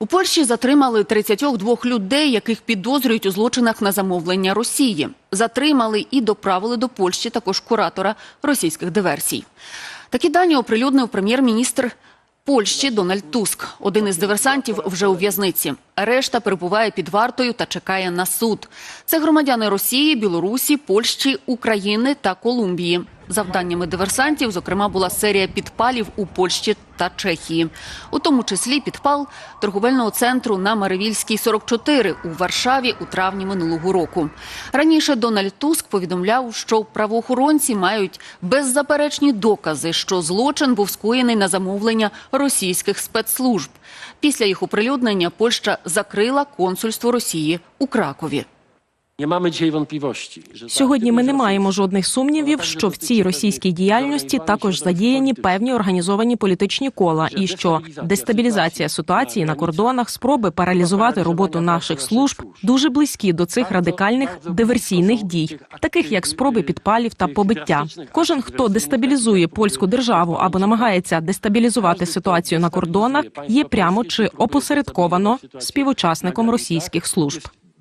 У Польщі затримали 32 людей, яких підозрюють у злочинах на замовлення Росії. Затримали і доправили до Польщі також куратора російських диверсій. Такі дані оприлюднив прем'єр-міністр Польщі Дональд Туск. Один із диверсантів вже у в'язниці. Решта перебуває під вартою та чекає на суд. Це громадяни Росії, Білорусі, Польщі, України та Колумбії. Завданнями диверсантів, зокрема, була серія підпалів у Польщі та Чехії, у тому числі підпал торговельного центру на Маревільській 44 у Варшаві у травні минулого року. Раніше Дональд Туск повідомляв, що правоохоронці мають беззаперечні докази, що злочин був скоєний на замовлення російських спецслужб. Після їх оприлюднення Польща закрила консульство Росії у Кракові. Сьогодні ми не маємо жодних сумнівів, що в цій російській діяльності також задіяні певні організовані політичні кола, і що дестабілізація ситуації на кордонах, спроби паралізувати роботу наших служб дуже близькі до цих радикальних диверсійних дій, таких як спроби підпалів та побиття. Кожен, хто дестабілізує польську державу або намагається дестабілізувати ситуацію на кордонах, є прямо чи опосередковано співучасником російських служб.